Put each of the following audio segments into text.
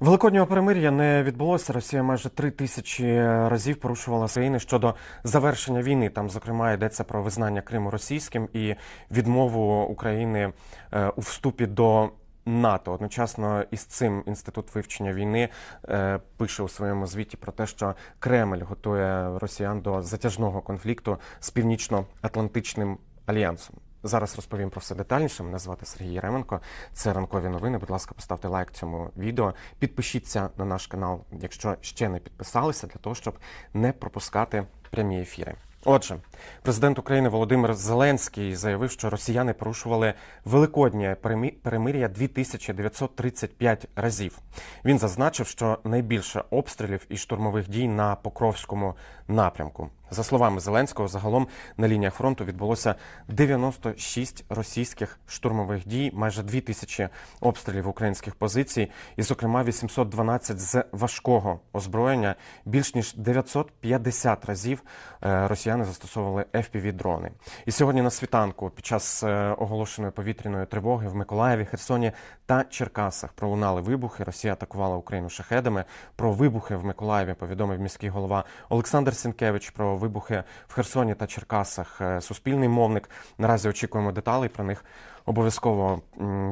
Великоднього перемир'я не відбулося. Росія майже три тисячі разів порушувала країни щодо завершення війни. Там, зокрема, йдеться про визнання Криму російським і відмову України е, у вступі до НАТО. Одночасно із цим інститут вивчення війни е, пише у своєму звіті про те, що Кремль готує росіян до затяжного конфлікту з північно-атлантичним альянсом. Зараз розповім про все детальніше. Мене звати Сергій Яременко. Це ранкові новини. Будь ласка, поставте лайк цьому відео. Підпишіться на наш канал, якщо ще не підписалися, для того, щоб не пропускати прямі ефіри. Отже, президент України Володимир Зеленський заявив, що росіяни порушували великоднє перемир'я 2935 разів. Він зазначив, що найбільше обстрілів і штурмових дій на Покровському напрямку. За словами Зеленського, загалом на лініях фронту відбулося 96 російських штурмових дій, майже 2000 обстрілів українських позицій, і, зокрема, 812 з важкого озброєння. Більш ніж 950 разів е, росіяни застосовували FPV-дрони. І сьогодні на світанку, під час е, оголошеної повітряної тривоги в Миколаєві, Херсоні та Черкасах пролунали вибухи. Росія атакувала Україну шахедами. Про вибухи в Миколаєві повідомив міський голова Олександр Сінкевич. Про вибухи в Херсоні та Черкасах. Е, Суспільний мовник. Наразі очікуємо деталей. Про них обов'язково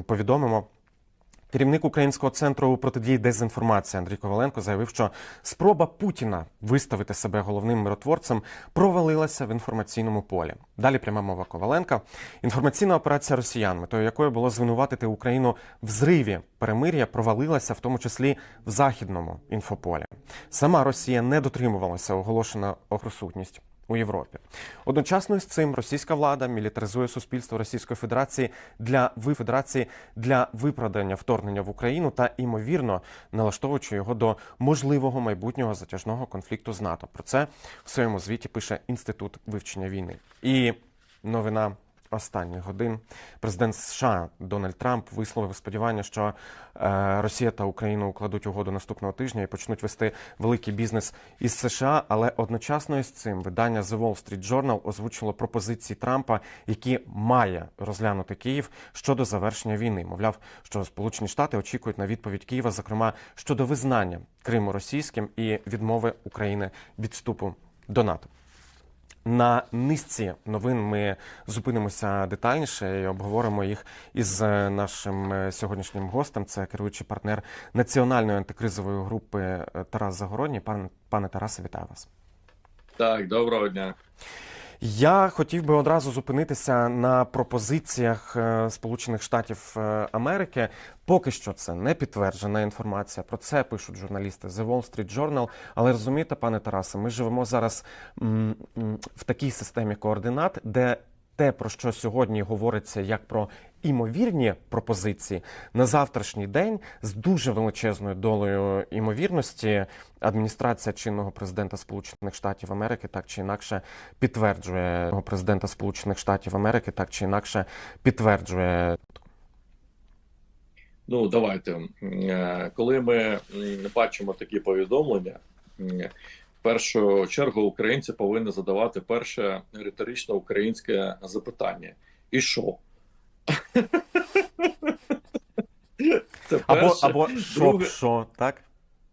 повідомимо. Керівник Українського центру протидії дезінформації Андрій Коваленко заявив, що спроба Путіна виставити себе головним миротворцем провалилася в інформаційному полі. Далі пряма мова Коваленка. Інформаційна операція росіян, метою якої було звинуватити Україну в зриві перемир'я, провалилася в тому числі в західному інфополі. Сама Росія не дотримувалася оголошена присутність у Європі. Одночасно з цим російська влада мілітаризує суспільство Російської Федерації для Федерації для виправдання вторгнення в Україну та імовірно налаштовуючи його до можливого майбутнього затяжного конфлікту з НАТО. Про це в своєму звіті пише Інститут вивчення війни. І новина. Останніх годин президент США Дональд Трамп висловив сподівання, що е, Росія та Україна укладуть угоду наступного тижня і почнуть вести великий бізнес із США. Але одночасно із цим видання The Wall Street Journal озвучило пропозиції Трампа, які має розглянути Київ щодо завершення війни. Мовляв, що Сполучені Штати очікують на відповідь Києва, зокрема щодо визнання Криму російським і відмови України від вступу до НАТО. На низці новин ми зупинимося детальніше і обговоримо їх із е, нашим е, сьогоднішнім гостем. Це керуючий партнер національної антикризової групи е, Тарас Загородній. Пан пане Тарасе, вітаю вас. Так, доброго дня. Я хотів би одразу зупинитися на пропозиціях е, Сполучених Штатів е, Америки. Поки що це не підтверджена інформація. Про це пишуть журналісти The Wall Street Journal. Але розумієте, пане Тарасе, ми живемо зараз в такій системі координат, де те, про що сьогодні говориться, як про імовірні пропозиції на завтрашній день з дуже величезною долею імовірності адміністрація чинного президента Сполучених Штатів Америки так чи інакше підтверджує президента Сполучених Штатів Америки, так чи інакше підтверджує Ну, давайте. Е, Коли ми бачимо такі повідомлення, першу чергу українці повинні задавати перше риторичне українське запитання. І що? Це або або що, Друге- що так.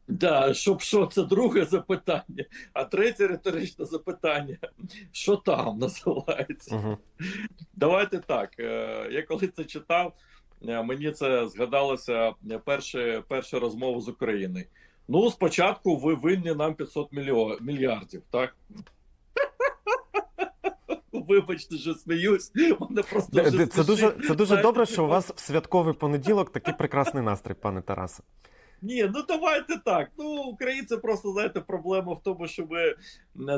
Да, щоб що, це друге запитання. А третє риторичне запитання: що там називається? Угу. Давайте так. е, Я коли це читав, е, мені це згадалося е, перше, перша розмова з України. Ну, спочатку ви винні нам 500 мільйо- мільярдів, так? Вибачте, що сміюсь. Мене просто Це, вже це дуже це дуже добре, що у вас в святковий понеділок такий прекрасний настрій, пане Тарасе. Ні, ну давайте так. Ну, українці просто знаєте, проблема в тому, що ми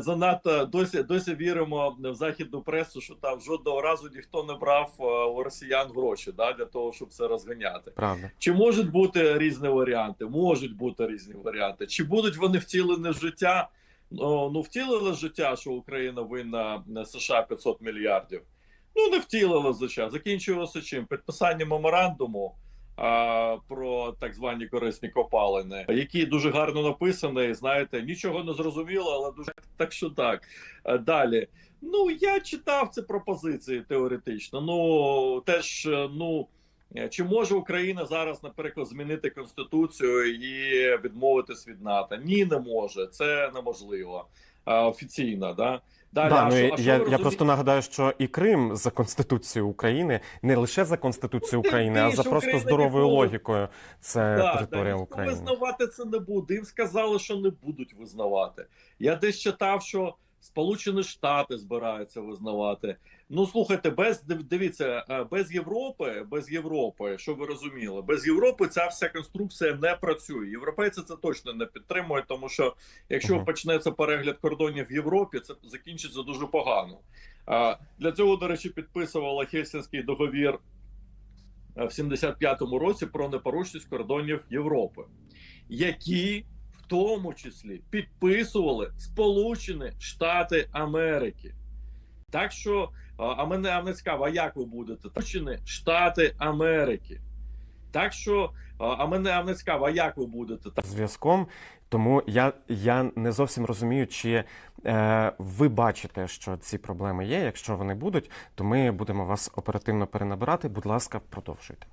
занадто досі досі віримо в західну пресу, що там жодного разу ніхто не брав е, у росіян гроші да, для того, щоб це розганяти. Правда. Чи можуть бути різні варіанти? Можуть бути різні варіанти. Чи будуть вони втілені в життя? Ну, ну втілили життя, що Україна винна на США 500 мільярдів. Ну не втілили в життя. Закінчилося чим? Підписання меморандуму про так звані корисні копалини, який дуже гарно написаний. Знаєте, нічого не зрозуміло, але дуже так, що так. Далі. Ну я читав ці пропозиції теоретично. Ну теж, е, ну. Е, Чи може Україна зараз, наприклад, змінити конституцію і відмовитись від НАТО? Ні, не може. Це неможливо е, офіційно. Да? Далі, Да, а ну, що- а що я, ви я просто нагадаю, що і Крим за Конституцією України, не лише за Конституцією України, а за просто Україна здоровою ніколи- логікою. Це Да, територія да, України. визнавати це не буде. Їм сказали, що не будуть визнавати. Я десь читав, що Сполучені Штати збираються визнавати. Ну слухайте, без див- дивіться, е, без Європи, без Європи, що ви розуміли, без Європи ця вся конструкція не працює. Європейці це точно не підтримують, тому що якщо Мгм. почнеться перегляд кордонів в Європі, це закінчиться дуже погано. Для цього, до речі, підписувала Хельсінський договір е, в 75-му році про непорушність кордонів Європи, які в тому числі підписували Сполучені Штати Америки. Так що, а мене а мене цікаво, а як ви будете? Сполучені Штати Америки. Так що, а а мене а мене цікаво, а як ви будете? зв'язком. Тому я, я не зовсім розумію, чи е, ви бачите, що ці проблеми є. Якщо вони будуть, то ми будемо вас оперативно перенабирати. Будь ласка, продовжуйте.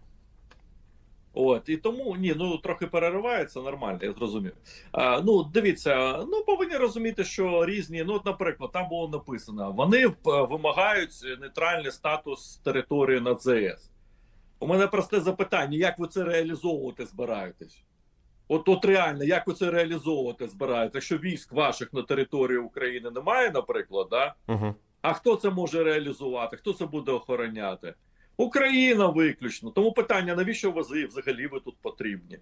От і тому ні, ну трохи переривається нормально, я зрозумів. А, ну дивіться, ну повинні розуміти, що різні. Ну, от, наприклад, там було написано: вони е, вимагають нейтральний статус території над ЗС. У мене просте запитання: як ви це реалізовувати збираєтесь? От, от реально, як ви це реалізовувати збираєтесь? Якщо військ ваших на території України немає, наприклад, да? Угу. А хто це може реалізувати? Хто це буде охороняти? Україна виключно. Тому питання: навіщо ви взагалі ви тут потрібні?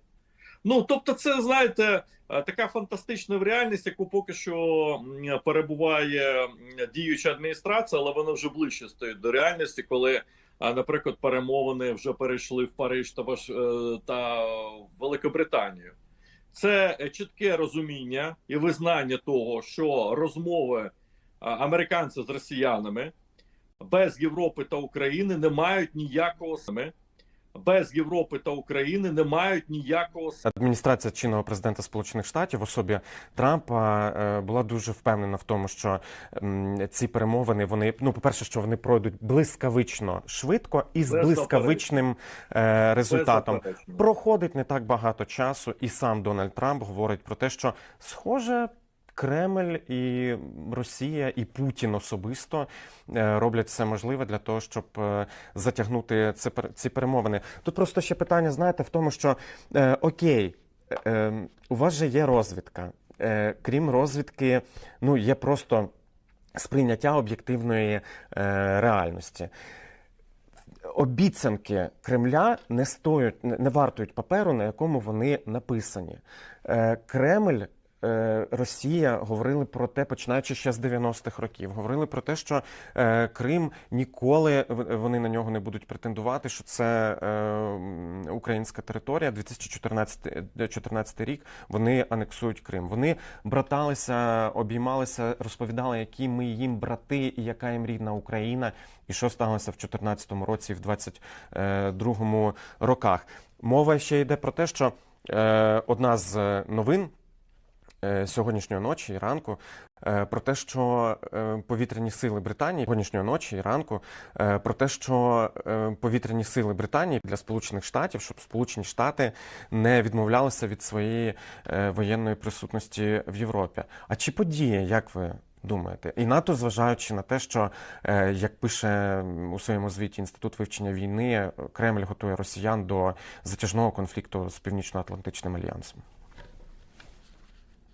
Ну тобто, це знаєте, е, така фантастична реальність, яку поки що перебуває діюча адміністрація, але вона вже ближче стоїть до реальності, коли, наприклад, перемовини вже перейшли в Париж та Ваш е, та Великобританію. Це е, чітке розуміння і визнання того, що розмови американців з росіянами без Європи та України не мають ніякого саме. Без Європи та України не мають ніякого Адміністрація чинного президента Сполучених Штатів в особі Трампа е, була дуже впевнена в тому, що ці перемовини вони ну, по-перше, що вони пройдуть блискавично швидко і з блискавичним е, результатом. Проходить не так багато часу, і сам Дональд Трамп говорить про те, що схоже. Кремль і Росія, і Путін особисто е, роблять все можливе для того, щоб е, затягнути ці, пер- ці перемовини. Тут просто ще питання, знаєте, в тому, що е, окей, у вас же є розвідка. Крім розвідки, ну є просто сприйняття об'єктивної реальності. Обіцянки Кремля не стоять, не вартують паперу, на якому вони написані. Кремль. Е, Росія говорили про те, починаючи ще з 90-х років. Говорили про те, що е, Крим ніколи вони на нього не будуть претендувати, що це е, українська територія. 2014 2014 рік вони анексують Крим. Вони браталися, обіймалися, розповідали, які ми їм брати і яка їм рідна Україна, і що сталося в 2014 році, і в 2022 роках. Мова ще йде про те, що одна з новин сьогоднішньої ночі і ранку е, про те, що е, повітряні сили Британії сьогоднішньої ночі і ранку е, про те, що е, повітряні сили Британії для Сполучених Штатів, щоб Сполучені Штати не відмовлялися від своєї е, воєнної присутності в Європі. А чи подіє, як ви? Думаєте, і НАТО, зважаючи на те, що е, як пише у своєму звіті інститут вивчення війни, е, Кремль готує росіян до затяжного конфлікту з Північно-Атлантичним альянсом.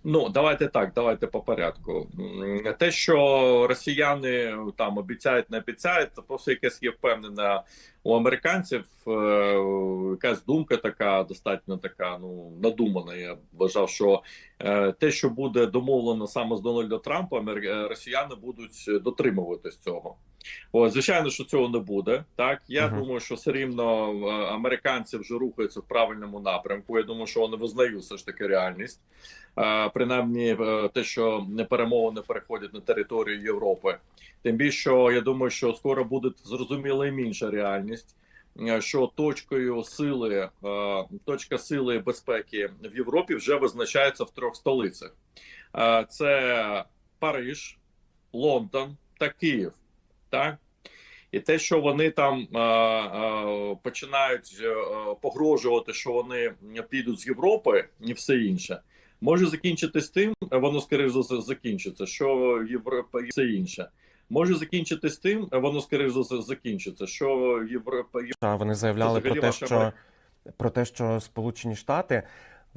Ну давайте так, давайте по порядку. Те, що росіяни там обіцяють, не обіцяють, це просто якесь є впевнена у американців. е, Якась думка така, достатньо така, ну надумана. Я вважав, що е, те, що буде домовлено саме з Дональда Трампа, амер- е, росіяни будуть дотримуватись цього. О, звичайно, що цього не буде. Так я Мгм. думаю, що все рівно американці вже рухаються в правильному напрямку. Я думаю, що вони визнають все ж таки реальність. Принаймні, е, те, що не перемовини переходять на територію Європи. Тим більше, я думаю, що скоро буде зрозуміла і інша реальність. е, Що точкою сили, е, точка сили безпеки в Європі вже визначається в трьох столицях: це Париж, Лондон та Київ. Так І те, що вони там починають погрожувати, що вони підуть з Європи, і все інше, може закінчитись тим, воно скоріш за все закінчиться, що Європа і все інше. Може закінчитись тим, воно скоріш за все закінчиться, що Європа і вони заявляли про те, що про те, що Сполучені Штати.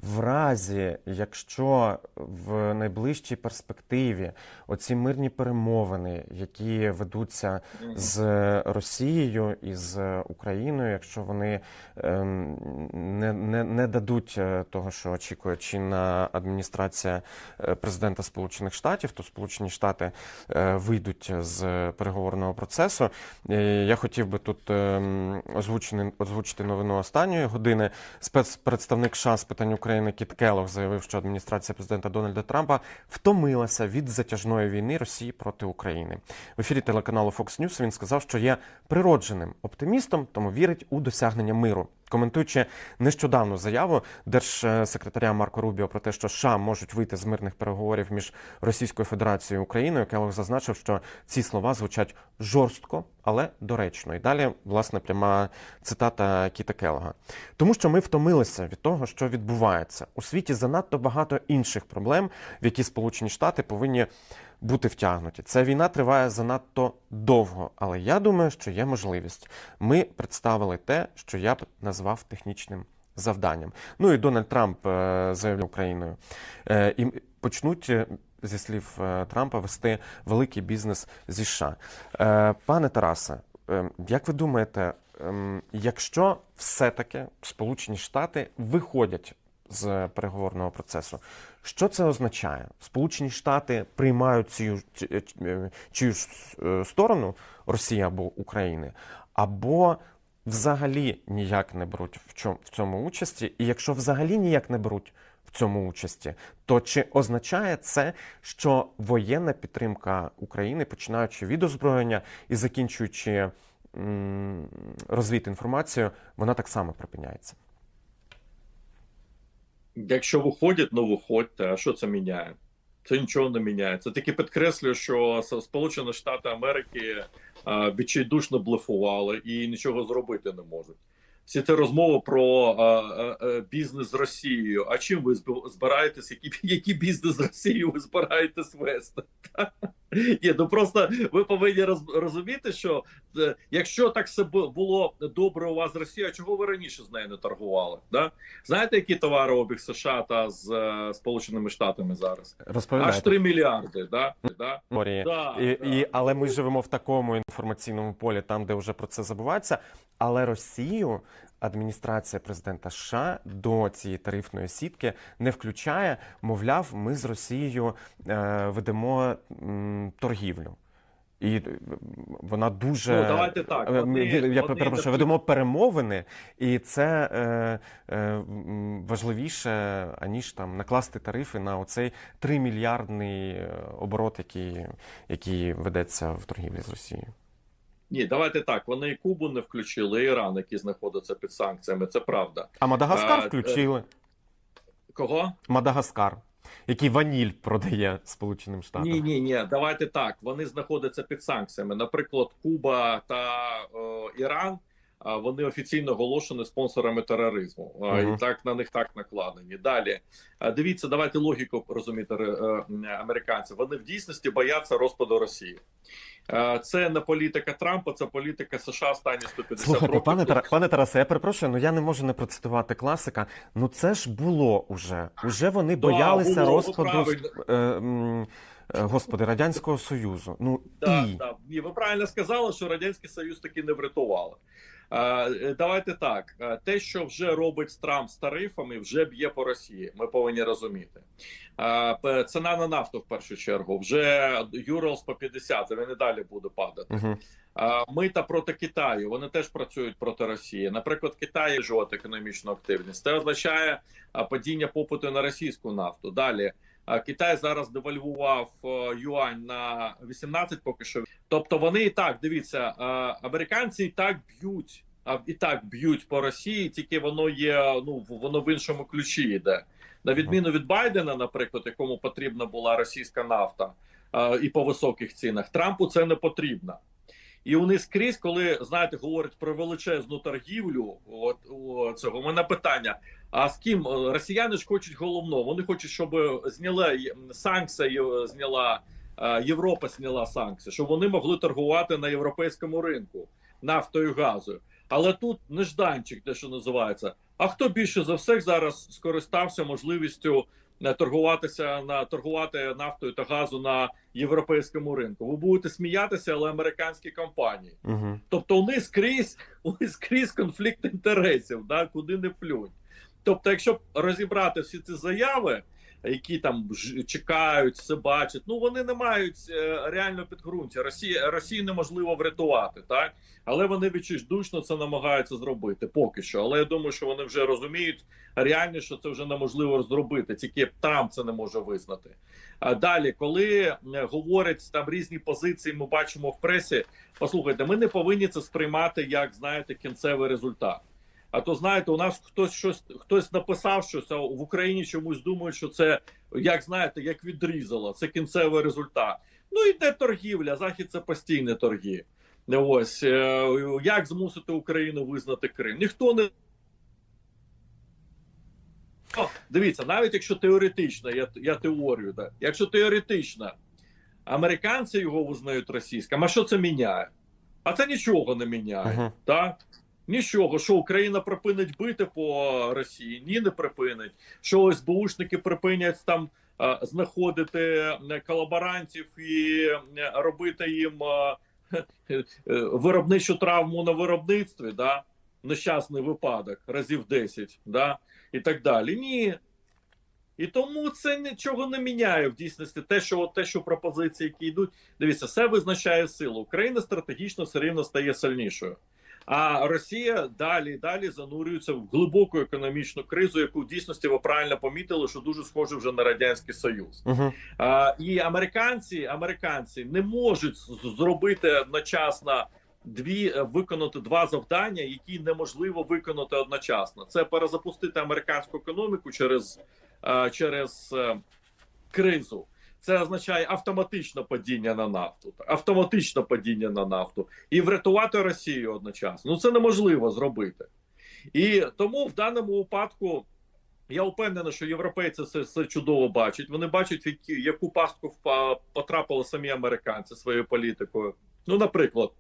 В разі, якщо в найближчій перспективі оці мирні перемовини, які ведуться з Росією і з Україною, якщо вони ем, не, не, не дадуть е, того, що очікує чинна адміністрація е, президента Сполучених Штатів, то Сполучені Штати е, вийдуть з переговорного процесу. Я хотів би тут ем, озвучити, озвучити новину останньої години. Спецпредставник США з питань України Кіт Келлог заявив, що адміністрація президента Дональда Трампа втомилася від затяжної війни Росії проти України. В ефірі телеканалу Fox News він сказав, що є природженим оптимістом, тому вірить у досягнення миру. Коментуючи нещодавну заяву держсекретаря Марко Рубіо про те, що США можуть вийти з мирних переговорів між Російською Федерацією і Україною, Келлог зазначив, що ці слова звучать жорстко, але доречно. І далі, власне, пряма цитата Кіта Келлога. Тому що ми втомилися від того, що відбувається у світі. Занадто багато інших проблем, в які Сполучені Штати повинні бути втягнуті. Ця війна триває занадто довго, але я думаю, що є можливість. Ми представили те, що я б назвав технічним завданням. Ну і Дональд Трамп е, заявив Україною. Е, І почнуть. е, Зі слів Трампа вести великий бізнес зі США. Пане Тарасе, як ви думаєте, ем, якщо все-таки Сполучені Штати виходять з переговорного процесу, що це означає? Сполучені Штати приймають цю чи- е, чиюсь е, сторону Росії або України, або взагалі ніяк не беруть в цьому участі. І якщо взагалі ніяк не беруть в цьому участі, то чи означає це, що воєнна підтримка України, починаючи від озброєння і закінчуючи розвід інформацію, вона так само припиняється? Якщо виходять, ну виходьте. А що це міняє? Це нічого не міняє. Це таки підкреслює, що Сполучені Штати Америки відчайдушно блефували і нічого зробити не можуть. Всі ці розмови про а, а, а, бізнес з Росією. А чим ви зб- збираєтесь? Які, який бізнес з Росією ви збираєтесь вести? Ні, ну просто ви повинні роз, розуміти, що е, якщо так все було добре у вас з Росією, а чого ви раніше з нею не торгували? Да? Знаєте, який товарообіг США та з е, Сполученими Штатами зараз? Аж 3 мільярди. Да? Да? Морі. Да, І, да. і, але ми живемо в такому інформаційному полі, там, де вже про це забувається. Але Росію адміністрація президента США до цієї тарифної сітки не включає. Мовляв, ми з Росією е, ведемо торгівлю. І е, вона дуже Ну, давайте так. Е, Вони- я вони перепрошую, ведемо перемовини, і це е, е, важливіше, аніж там накласти тарифи на оцей 3 мільярдний е, оборот, який, який ведеться в торгівлі з Росією. Ні, давайте так. Вони і Кубу не включили, і Іран, який знаходиться під санкціями. Це правда. А Мадагаскар А, е, включили. Кого? Мадагаскар, який ваніль продає Сполученим Штатам. Ні, ні, ні. Давайте так. Вони знаходяться під санкціями. Наприклад, Куба та е, Іран. Вони офіційно оголошені спонсорами тероризму, А, Мгм. і так на них так накладені. Далі дивіться, давайте логіку розуміти е, американців. Вони в дійсності бояться розпаду Росії. Е, Це не політика Трампа, це політика США останні 150 Слухайте, років. пане Тара, пане Тарасе, я перепрошую, ну я не можу не процитувати класика. Ну це ж було уже. Уже вони Да, боялися було, розпаду е, е, господи радянського союзу. Ну Да, і да. Ні, ви правильно сказали, що радянський союз таки не врятували. Е, Давайте так. Е, Те, що вже робить Трамп з тарифами, вже б'є по Росії. Ми повинні розуміти. Ціна на нафту в першу чергу. Вже Юралс по 50, він і далі буде падати. угу. А, Мита проти Китаю. Вони теж працюють проти Росії. Наприклад, Китай живе економічну активність. Це означає падіння попиту на російську нафту. Далі Китай зараз девальвував е, юань на 18 поки що. Тобто вони і так дивіться, е, американці і так б'ють. А і так б'ють по Росії, тільки воно є. Ну воно в іншому ключі йде. На відміну від Байдена, наприклад, якому потрібна була російська нафта е, і по високих цінах, Трампу це не потрібно. І вони скрізь, коли знаєте, говорять про величезну торгівлю, от о, цього у мене питання: а з ким Е, росіяни ж хочуть головного? Вони хочуть, щоб санкція, е, зняла е, Європа, зняла санкції, щоб вони могли торгувати на європейському ринку нафтою газою. Але тут нежданчик, те, що називається. А хто більше за всіх зараз скористався можливістю торгуватися на торгувати нафтою та газу на європейському ринку? Ви будете сміятися, але американські компанії. Угу. Тобто, вони скрізь, вони скрізь конфлікт інтересів, да, куди не плюнь. Тобто, якщо розібрати всі ці заяви, які там чекають, все бачать, ну вони не мають е, реального підґрунтя. Росія Росію неможливо врятувати, так але вони відчайдушно це намагаються зробити поки що. Але я думаю, що вони вже розуміють реально, що це вже неможливо зробити. Тільки Трамп це не може визнати. А далі, коли говорять там різні позиції, ми бачимо в пресі. Послухайте, ми не повинні це сприймати як знаєте кінцевий результат. А то знаєте, у нас хтось щось хтось написав щось, а в Україні чомусь думають, що це як знаєте, як відрізало. Це кінцевий результат. Ну йде торгівля. Захід це постійні торги. Ось е, як змусити Україну визнати Крим? Ніхто не О, дивіться, навіть якщо теоретично, я, я теорію, да, якщо теоретично американці його визнають російським, а що це міняє? А це нічого не міняє. Угу. Так? Нічого, що Україна припинить бити по Росії? Ні, не припинить. Що СБУшники припинять там е, знаходити е, колаборантів і е, робити їм виробничу травму на виробництві, да? нещасний випадок, разів 10, да? і так далі. Ні. І тому це нічого не міняє в дійсності. Те, що те, що пропозиції, які йдуть, дивіться, все визначає силу. Україна стратегічно все рівно стає сильнішою. А Росія далі і далі занурюється в глибоку економічну кризу, яку в дійсності ви правильно помітили, що дуже схоже вже на радянський союз. Угу. А, і американці, американці не можуть зробити одночасно дві е, виконати два завдання, які неможливо виконати одночасно. Це перезапустити американську економіку через, е, через е, кризу. Це означає автоматичне падіння на нафту, автоматичне падіння на нафту і врятувати Росію одночасно. Ну це неможливо зробити. І тому в даному випадку я впевнений, що європейці це, це чудово бачать. Вони бачать, в які, яку пастку потрапили самі американці своєю політикою. Ну, наприклад,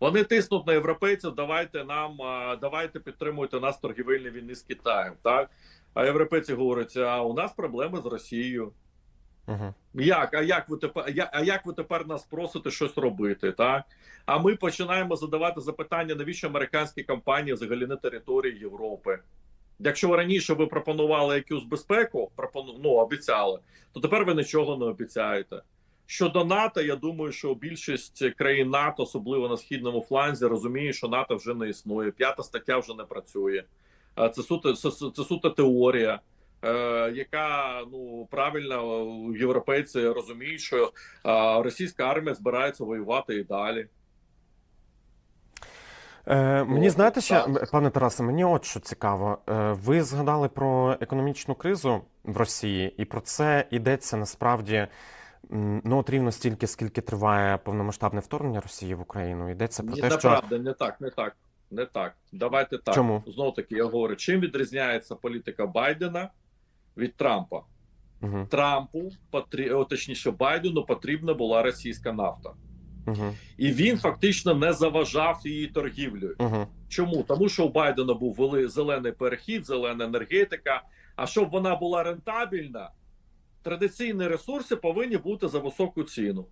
вони тиснуть на європейців. Давайте нам давайте підтримуйте нас в торгівельній війни з Китаєм. Так а європейці говорять: а у нас проблеми з Росією. Угу. Як? А як ви тепер? А як ви тепер нас просите щось робити? Так а ми починаємо задавати запитання, навіщо американські компанії взагалі на території Європи? Якщо раніше ви пропонували якусь безпеку, пропону, ну, обіцяли, то тепер ви нічого не обіцяєте. Щодо НАТО, я думаю, що більшість країн НАТО, особливо на східному фланзі, розуміє, що НАТО вже не існує. П'ята стаття вже не працює. Це суто це, це суто теорія, яка ну правильно е, європейці розуміють, що е, російська армія збирається воювати і далі. Е, мені знаєте ще, пане Тарасе, мені от що цікаво. Е, ви згадали про економічну кризу в Росії, і про це йдеться насправді ну от рівно стільки, скільки триває повномасштабне вторгнення Росії в Україну. Йдеться про Ні, те, що неправда, не так, не так, не так. Давайте так. Чому? Знову таки, я говорю, чим відрізняється політика Байдена від Трампа? угу, Трампу потрі... точніше Байдену потрібна була російська нафта, угу, і він фактично не заважав її торгівлею. угу, Чому? Тому що у Байдена був вели... зелений перехід, зелена енергетика. А щоб вона була рентабельна, традиційні ресурси повинні бути за високу ціну.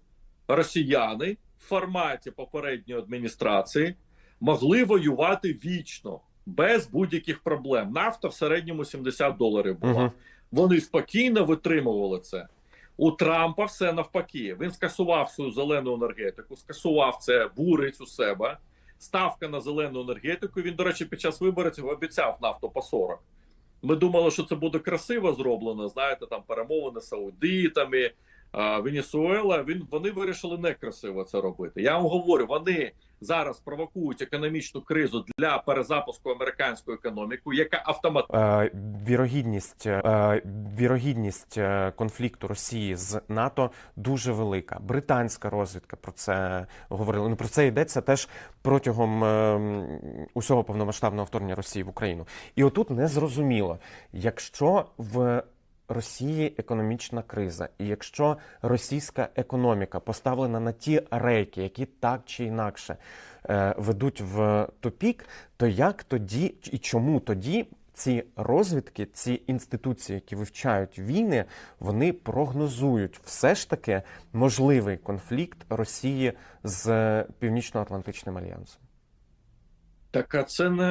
Росіяни в форматі попередньої адміністрації могли воювати вічно, без будь-яких проблем. Нафта в середньому 70 доларів була. угу. Вони спокійно витримували це. У Трампа все навпаки. Він скасував свою зелену енергетику, скасував це, бурить у себе. Ставка на зелену енергетику. Він, до речі, під час виборів обіцяв нафту по 40. Ми думали, що це буде красиво зроблено. Знаєте, там перемовини з Саудитами, Венесуела. Він вони вирішили некрасиво це робити. Я вам говорю, вони зараз провокують економічну кризу для перезапуску американської економіки, яка автоматично Е, вірогідність, е, вірогідність е, конфлікту Росії з НАТО дуже велика. Британська розвідка про це говорила. Ну про це йдеться теж протягом е, усього повномасштабного вторгнення Росії в Україну. І отут не зрозуміло, якщо в Росії економічна криза, і якщо російська економіка поставлена на ті рейки, які так чи інакше е, ведуть в тупік, то як тоді і чому тоді ці розвідки, ці інституції, які вивчають війни, вони прогнозують все ж таки можливий конфлікт Росії з Північно-Атлантичним альянсом? Так, а це не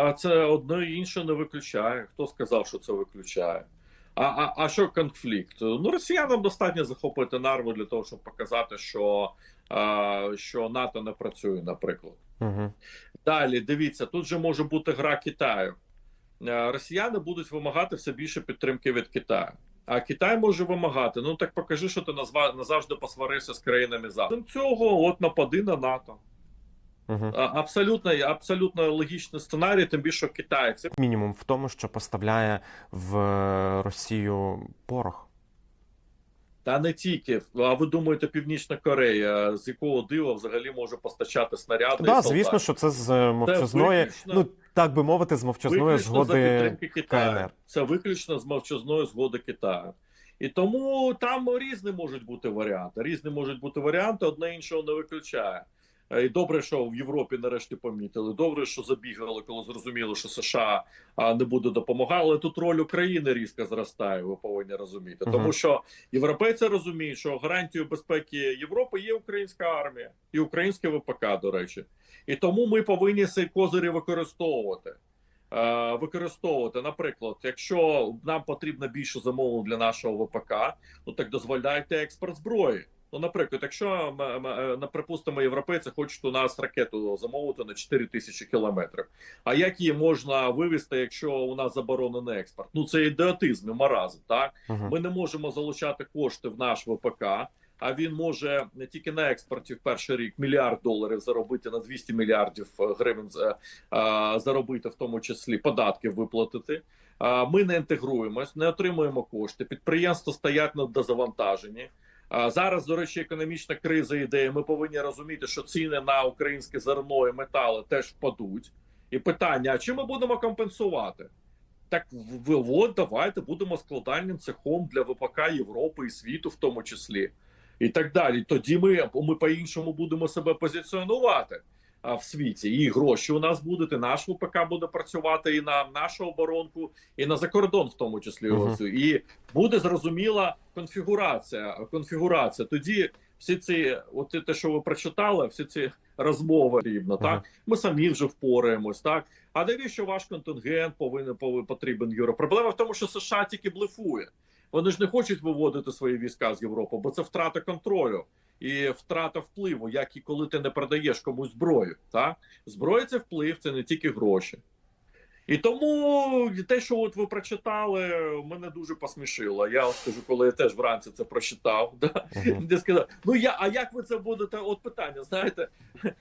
а це одне і інше не виключає. Хто сказав, що це виключає? А, а, а що конфлікт? Ну, росіянам достатньо захопити нарву для того, щоб показати, що, а, що НАТО не працює, наприклад. Угу. Далі дивіться, тут же може бути гра Китаю. Е, Росіяни будуть вимагати все більше підтримки від Китаю. А Китай може вимагати: ну так покажи, що ти назва назавжди посварився з країнами заходу. Цього от напади на НАТО. Угу. Абсолютно, абсолютно логічний сценарій, тим більше китайці. Мінімум в тому, що поставляє в Росію порох. Та не тільки. А ви думаєте, Північна Корея, з якого дива взагалі може постачати снаряди? Так, солдатів? звісно, що це з мовчазної, виключно- ну так би мовити, з мовчазної згоди. Китаю. КНР. Це виключно з мовчазної згоди Китаю. І тому там різні можуть бути варіанти. Різні можуть бути варіанти, одне іншого не виключає. Е, І добре, що в Європі нарешті помітили. Добре, що забігали, коли зрозуміло, що США не буде допомагати. Але тут роль України різко зростає. Ви повинні розуміти, тому що європейці розуміють, що гарантією безпеки Європи є українська армія і українське ВПК, до речі. І тому ми повинні цей козирі використовувати. Е, Використовувати, наприклад, якщо нам потрібно більше замовлень для нашого ВПК, ну так дозволяйте експорт зброї. Ну, наприклад, якщо е, на припустимо, європейці хочуть у нас ракету замовити на 4 тисячі кілометрів. А як її можна вивезти, якщо у нас заборонений експорт? Ну це ідіотизм і маразм. Так Угу. ми не можемо залучати кошти в наш ВПК. А він може не тільки на експорті в перший рік мільярд доларів заробити на 200 мільярдів е, гривень е, заробити, в тому числі податків виплатити. Ми не інтегруємось, не отримуємо кошти. Підприємства стоять надозавантажені. А Зараз, до речі, економічна криза йде. Ми повинні розуміти, що ціни на українське зерно і метали теж впадуть. І питання: а чи ми будемо компенсувати? Так от давайте будемо складальним цехом для ВПК Європи і світу, в тому числі, і так далі. Тоді ми, ми по-іншому будемо себе позиціонувати в світі. І гроші у нас будуть, і наш ВПК буде працювати і на нашу оборонку, і на закордон, в тому числі. Оцю. І буде зрозуміла конфігурація. Конфігурація. Тоді всі ці, от те, що ви прочитали, всі ці розмови рівно, так ми самі вже впораємось, так. А навіщо ваш контингент повинен повинен потрібен Євро? Проблема в тому, що США тільки блефує. Вони ж не хочуть виводити свої війська з Європи, бо це втрата контролю і втрата впливу, як і коли ти не продаєш комусь зброю. Так? Зброя це вплив, це не тільки гроші. І тому те, що от ви прочитали, мене дуже посмішило. Я от скажу, коли я теж вранці це прочитав, да? Мгм. де сказав, ну я, а як ви це будете? От питання, знаєте,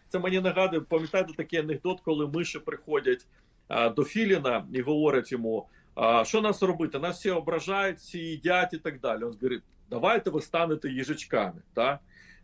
це мені нагадує, пам'ятаєте такий анекдот, коли миші приходять а, до Філіна і говорять йому, а, що нас робити? Нас всі ображають, всі їдять і так далі. Він говорить, давайте ви станете їжачками. Так?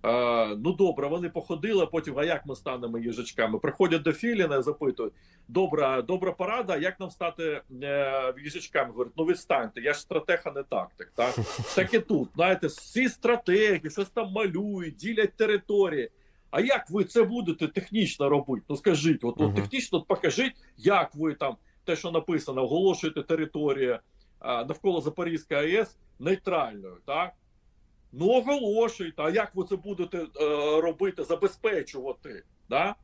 А, ну добре, вони походили, потім, а як ми станемо їжачками? Приходять до Філіна і запитують, добра, добра порада, як нам стати е, їжачками? Говорять, ну ви станьте, я ж стратег, а не тактик. Так? Так і тут, знаєте, всі стратегії, щось там малюють, ділять території. А як ви це будете технічно робити? Ну скажіть, от, от технічно покажіть, як ви там те, що написано, оголошуєте територію а, навколо Запорізької АЕС нейтральною, так? Ну оголошуйте. А як ви це будете е, робити, забезпечувати? Да?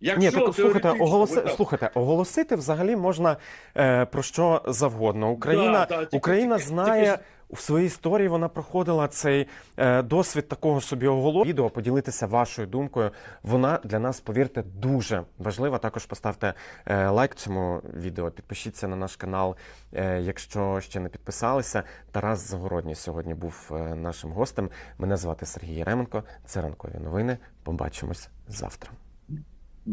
Якщо Ні, так слухайте, оголоси... ви слухайте, оголосити взагалі можна е, про що завгодно. Україна, Да, да, тільки- Україна тільки- знає тільки в своїй історії. Вона проходила цей е, досвід такого собі оголошення. Відео поділитися вашою думкою. Вона для нас, повірте, дуже важлива. Також поставте е, лайк цьому відео. Підпишіться на наш канал, е, якщо ще не підписалися. Тарас Загородній сьогодні був нашим гостем. Мене звати Сергій Яременко. Це ранкові новини. Побачимось завтра.